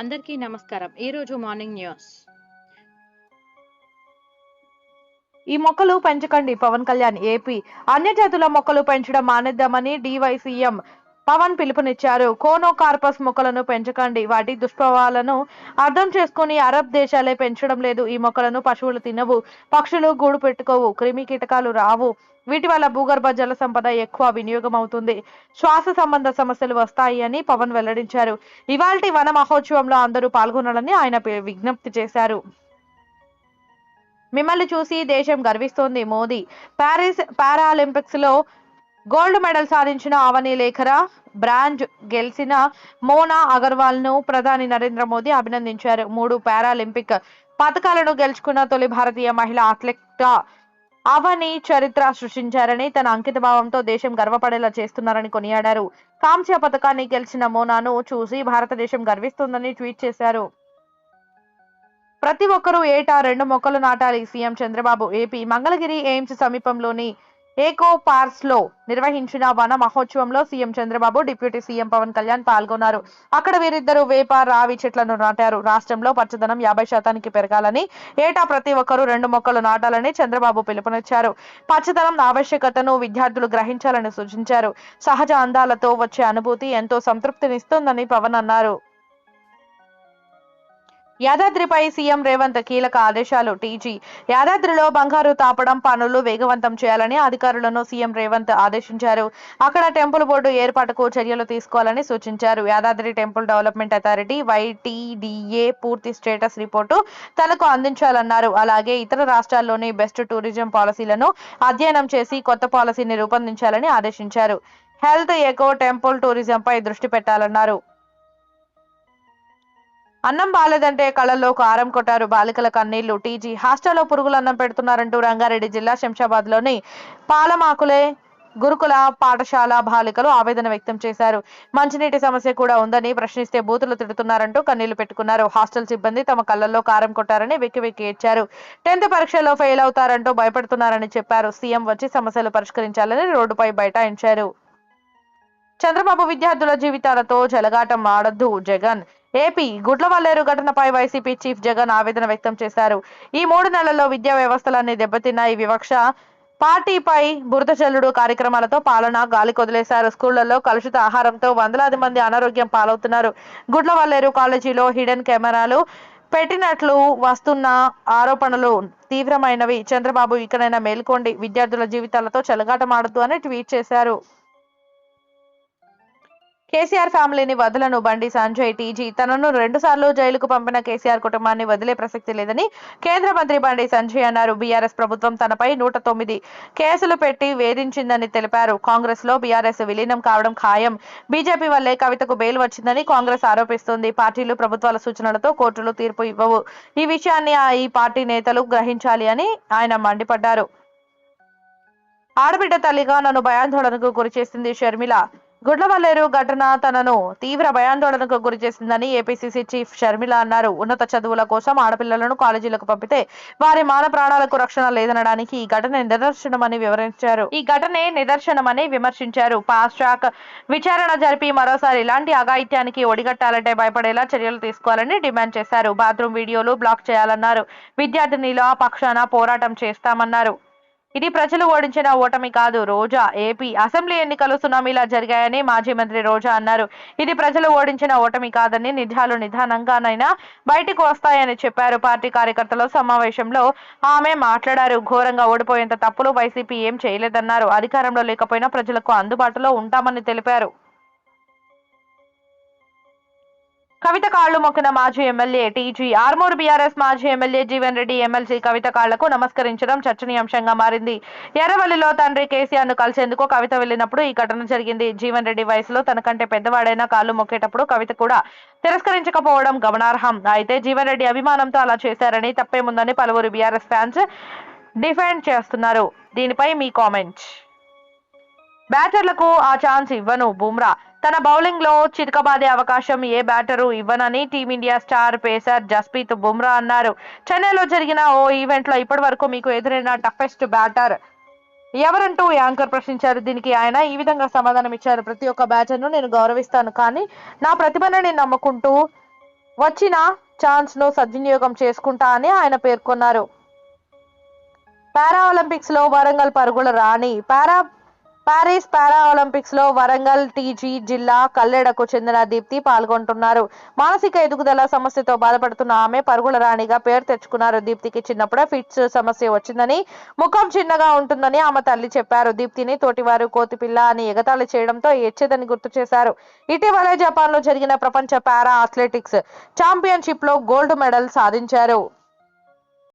అందరికీ నమస్కారం. ఈరోజు మార్నింగ్ న్యూస్. ఈ మొక్కలు పెంచకండి. పవన్ కళ్యాణ్ ఏపీ అన్య జాతుల మొక్కలు పెంచడం మానేద్దామని డివైసీఎం పవన్ పిలుపునిచ్చారు. కోనో కార్పస్ మొక్కలను పెంచకండి. వాటి దుష్ప్రభావాలను అర్థం చేసుకుని అరబ్ దేశాలే పెంచడం లేదు. ఈ మొక్కలను పశువులు తినవు. పక్షులు గూడు పెట్టుకోవు. క్రిమి కీటకాలు రావు. వీటి వల్ల భూగర్భ జల సంపద ఎక్కువ వినియోగం అవుతుంది శ్వాస సంబంధ సమస్యలు వస్తాయి అని పవన్ వెల్లడించారు. ఇవాల్టి వన మహోత్సవంలో అందరూ పాల్గొనాలని ఆయన విజ్ఞప్తి చేశారు. మిమ్మల్ని చూసి దేశం గర్విస్తోంది మోదీ. ప్యారిస్ పారాలింపిక్స్లో గోల్డ్ మెడల్ సాధించిన అవని లేఖర బ్రాంజ్ గెలిచిన మోనా అగర్వాల్ను ప్రధాని నరేంద్ర మోదీ అభినందించారు. మూడు పారాలింపిక్ పథకాలను గెలుచుకున్న తొలి భారతీయ మహిళ అథ్లెట్ అవని చరిత్ర సృష్టించారని తన అంకిత భావంతో దేశం గర్వపడేలా చేస్తున్నారని కొనియాడారు. కాంస్య పథకాన్ని గెలిచిన మోనాను చూసి భారతదేశం గర్విస్తుందని ట్వీట్ చేశారు. ప్రతి ఒక్కరూ ఏటా రెండు మొక్కలు నాటాలి CM Chandrababu. AP Mangalagiri AIIMS సమీపంలోని ఏకో పార్స్లో నిర్వహించిన వన మహోత్సవంలో CM Chandrababu deputy CM Pavan Kalyan పాల్గొన్నారు. అక్కడ వీరిద్దరూ వేప రావి చెట్లను నాటారు. రాష్ట్రంలో పచ్చదనం యాభై శాతానికి పెరగాలని ఏటా ప్రతి ఒక్కరూ రెండు మొక్కలు నాటాలని చంద్రబాబు పిలుపునిచ్చారు. పచ్చదనం ఆవశ్యకతను విద్యార్థులు గ్రహించాలని సూచించారు. సహజ అందాలతో వచ్చే అనుభూతి ఎంతో సంతృప్తినిస్తుందని పవన్ అన్నారు. యాదాద్రిపై సీఎం రేవంత్ కీలక ఆదేశాలు. టీజీ యాదాద్రిలో బంగారు తాపడం పనులు వేగవంతం చేయాలని అధికారులను సీఎం రేవంత్ ఆదేశించారు. అక్కడ టెంపుల్ బోర్డు ఏర్పాటుకు చర్యలు తీసుకోవాలని సూచించారు. Yadadri temple development authority YTDA పూర్తి స్టేటస్ రిపోర్టు తనకు అందించాలన్నారు. అలాగే ఇతర రాష్ట్రాల్లోని బెస్ట్ టూరిజం పాలసీలను అధ్యయనం చేసి కొత్త పాలసీని రూపొందించాలని ఆదేశించారు. హెల్త్ ఎకో టెంపుల్ టూరిజంపై దృష్టి పెట్టాలన్నారు. అన్నం బాలేదంటే కళ్ళల్లో కారం కొట్టారు బాలికల కన్నీళ్ళు. టీజీ హాస్టల్లో పురుగులు అన్నం పెడుతున్నారంటూ రంగారెడ్డి జిల్లా శంషాబాద్లోని పాలమాకులే గురుకుల పాఠశాల బాలికలు ఆవేదన వ్యక్తం చేశారు. మంచినీటి సమస్య కూడా ఉందని ప్రశ్నిస్తే బూతులు తిడుతున్నారంటూ కన్నీళ్ళు పెట్టుకున్నారు. హాస్టల్ సిబ్బంది తమ కళ్ళల్లో కారం కొట్టారని వెక్కి వెక్కి ఏడ్చారు. టెన్త్ పరీక్షలో ఫెయిల్ అవుతారంటూ భయపడుతున్నారని చెప్పారు. సీఎం వచ్చి సమస్యలు పరిష్కరించాలని రోడ్డుపై బైఠాయించారు. చంద్రబాబు విద్యార్థుల జీవితాలతో జలగాటం ఆడొద్దు జగన్. ఏపీ గుడ్లవల్లేరు ఘటనపై వైసీపీ చీఫ్ జగన్ ఆవేదన వ్యక్తం చేశారు. ఈ మూడు నెలల్లో విద్యా వ్యవస్థలన్నీ దెబ్బతిన్నాయి. వివక్ష పార్టీపై బురద చల్లుడు కార్యక్రమాలతో పాలన గాలి కొదిలేశారు. స్కూళ్ళలో కలుషిత ఆహారంతో వందలాది మంది అనారోగ్యం పాలవుతున్నారు. గుడ్లవల్లేరు కాలేజీలో హిడెన్ కెమెరాలు పెట్టినట్లు వస్తున్న ఆరోపణలు తీవ్రమైనవి. చంద్రబాబు ఇకనైనా మేల్కోండి. విద్యార్థుల జీవితాలతో చెలగాటమాడద్దు అని ట్వీట్ చేశారు. కేసీఆర్ ఫ్యామిలీని వదలను. బండి సంజయ్ టీజీ తనను రెండు సార్లు జైలుకు పంపిన కేసీఆర్ కుటుంబాన్ని వదిలే ప్రసక్తి లేదని కేంద్ర మంత్రి బండి సంజయ్ అన్నారు. బీఆర్ఎస్ ప్రభుత్వం తనపై నూట తొమ్మిది కేసులు పెట్టి వేధించిందని తెలిపారు. కాంగ్రెస్లో బీఆర్ఎస్ విలీనం కావడం ఖాయం. బీజేపీ వల్లే కవితకు బెయిల్ వచ్చిందని కాంగ్రెస్ ఆరోపిస్తోంది. పార్టీలు ప్రభుత్వాల సూచనలతో కోర్టులు తీర్పు ఇవ్వవు. ఈ విషయాన్ని ఈ పార్టీ నేతలు గ్రహించాలి అని ఆయన మండిపడ్డారు. ఆడబిడ్డ తల్లిగా నన్ను భయాందోళనకు గురి చేసింది షర్మిల. గుడ్లవల్లేరు ఘటన తనను తీవ్ర భయాందోళనకు గురి చేసిందని ఏపీసీసీ చీఫ్ షర్మిల అన్నారు. ఉన్నత చదువుల కోసం ఆడపిల్లలను కాలేజీలకు పంపితే వారి మాన ప్రాణాలకు రక్షణ లేదనడానికి ఈ ఘటన నిదర్శనమని వివరించారు. ఈ ఘటనే నిదర్శనమని విమర్శించారు. ఫాస్ట్ ట్రాక్ విచారణ జరిపి మరోసారి ఇలాంటి అఘాయిత్యానికి ఒడిగట్టాలంటే భయపడేలా చర్యలు తీసుకోవాలని డిమాండ్ చేశారు. బాత్రూమ్ వీడియోలు బ్లాక్ చేయాలన్నారు. విద్యార్థినిల పక్షాన పోరాటం చేస్తామన్నారు. ఇది ప్రజలు ఓడించిన ఓటమి కాదు. రోజా ఏపీ అసెంబ్లీ ఎన్నికలు సునామీలా జరిగాయని మాజీ మంత్రి రోజా అన్నారు. ఇది ప్రజలు ఓడించిన ఓటమి కాదని నిజాలు నిదానంగానైనా బయటకు వస్తాయని చెప్పారు. పార్టీ కార్యకర్తల సమావేశంలో ఆమె మాట్లాడారు. ఘోరంగా ఓడిపోయేంత తప్పులు వైసీపీ ఏం చేయలేదన్నారు. అధికారంలో లేకపోయినా ప్రజలకు అందుబాటులో ఉంటామని తెలిపారు. కవిత కాళ్ళు మొక్కిన మాజీ ఎమ్మెల్యే టీజీ ఆర్మూర్ బీఆర్ఎస్ మాజీ ఎమ్మెల్యే జీవన్ రెడ్డి ఎమ్మెల్సీ కవిత కాళ్ళకు నమస్కరించడం చర్చనీయాంశంగా మారింది. ఎర్రవల్లిలో తండ్రి కేసీఆర్ను కలిసేందుకు కవిత వెళ్ళినప్పుడు ఈ ఘటన జరిగింది. జీవన్ రెడ్డి వయసులో తనకంటే పెద్దవాడైన కాళ్ళు మొక్కేటప్పుడు కవిత కూడా తిరస్కరించకపోవడం గమనార్హం. అయితే జీవన్ రెడ్డి అభిమానంతో అలా చేశారని తప్పేముందని పలువురు బీఆర్ఎస్ ఫ్యాన్స్ డిఫెండ్ చేస్తున్నారు. దీనిపై మీ కామెంట్ బ్యాటర్లకు ఆ ఛాన్స్ ఇవ్వను బుమ్రా. తన బౌలింగ్లో చితకబాదే అవకాశం ఏ batter ఇవ్వనని Team India star pacer Jasprit Bumrah అన్నారు. చెన్నైలో జరిగిన ఓ ఈవెంట్లో ఇప్పటి వరకు మీకు ఎదురైన టఫెస్ట్ బ్యాటర్ ఎవరంటూ యాంకర్ ప్రశ్నించారు. దీనికి ఆయన ఈ విధంగా సమాధానం ఇచ్చారు. ప్రతి ఒక్క బ్యాటర్ను నేను గౌరవిస్తాను. కానీ నా ప్రతిభను నేను నమ్ముకుంటూ వచ్చిన ఛాన్స్ను సద్వినియోగం చేసుకుంటా అని ఆయన పేర్కొన్నారు. పారా ఒలింపిక్స్లో వరంగల్ పరుగుల రాణి. పారా పారిస్ పారా ఒలింపిక్స్లో వరంగల్ టీజీ జిల్లా కల్లెడకు చెందిన దీప్తి పాల్గొంటున్నారు. మానసిక ఎదుగుదల సమస్యతో బాధపడుతున్న ఆమె పరుగుల రాణిగా పేరు తెచ్చుకున్నారు. దీప్తికి చిన్నప్పుడే ఫిట్స్ సమస్య వచ్చిందని ముఖం చిన్నగా ఉంటుందని ఆమె తల్లి చెప్పారు. దీప్తిని తోటివారు కోతిపిల్ల అని ఎగతాళి చేయడంతో ఏడ్చేదని గుర్తు చేశారు. ఇటీవలే జపాన్లో జరిగిన ప్రపంచ పారా అథ్లెటిక్స్ ఛాంపియన్షిప్లో గోల్డ్ మెడల్ సాధించారు.